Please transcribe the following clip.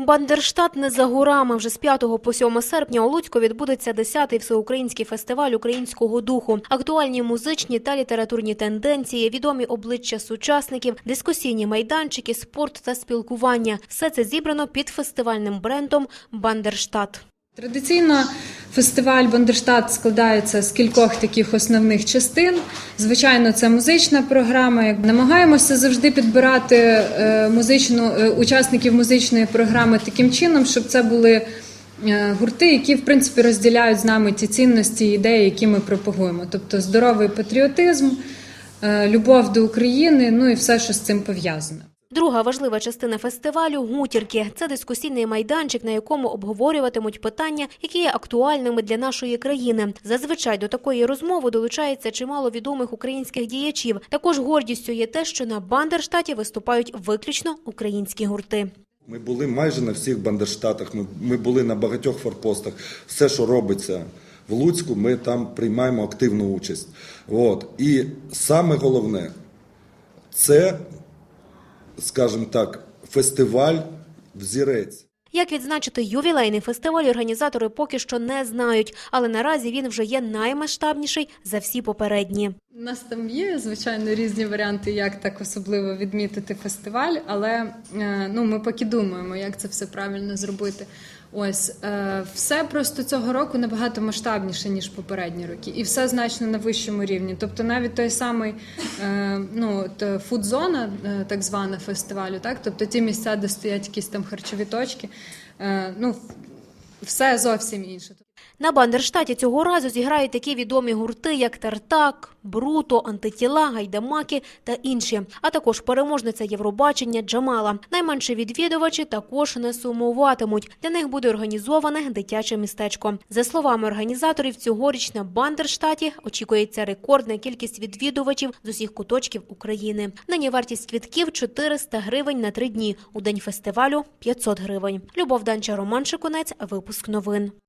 Бандерштат не за горами. Вже з 5 по 7 серпня у Луцьку відбудеться 10-й всеукраїнський фестиваль українського духу. Актуальні музичні та літературні тенденції, відомі обличчя сучасників, дискусійні майданчики, спорт та спілкування. Все це зібрано під фестивальним брендом Бандерштат. Традиційно фестиваль Бандерштат складається з кількох таких основних частин. Звичайно, це музична програма. Намагаємося завжди підбирати е, музичну е, учасників музичної програми таким чином, щоб це були е, гурти, які в принципі розділяють з нами ті цінності і ідеї, які ми пропагуємо. Тобто здоровий патріотизм, любов до України, ну і все, що з цим пов'язане. Друга важлива частина фестивалю гутірки. Це дискусійний майданчик, на якому обговорюватимуть питання, які є актуальними для нашої країни. Зазвичай до такої розмови долучається чимало відомих українських діячів. Також гордістю є те, що на Бандерштаті виступають виключно українські гурти. Ми були майже на всіх бандерштатах, ми, були на багатьох форпостах. Все, що робиться в Луцьку, ми там приймаємо активну участь. От. І саме головне це, скажімо так, фестиваль взірець. Як відзначити ювілейний фестиваль, організатори поки що не знають, але наразі він вже є наймасштабніший за всі попередні. У нас там є, звичайно, різні варіанти, як так особливо відмітити фестиваль, але е, ну, ми поки думаємо, як це все правильно зробити. Ось е, все просто цього року набагато масштабніше, ніж попередні роки, і все значно на вищому рівні. Тобто, навіть той самий е, ну, фудзона, так звана фестивалю, так тобто ті місця, де стоять якісь там харчові точки, ну все зовсім інше. На Бандерштаті цього разу зіграють такі відомі гурти, як Тартак, Бруто, Антитіла, Гайдамаки та інші. А також переможниця Євробачення Джамала. Найменші відвідувачі також не сумуватимуть. Для них буде організоване дитяче містечко. За словами організаторів, цьогоріч на Бандерштаті очікується рекордна кількість відвідувачів з усіх куточків України. Нині вартість квітків 400 гривень на три дні. У день фестивалю 500 гривень. Любов Данча, Роман Шикунець, випуск новин.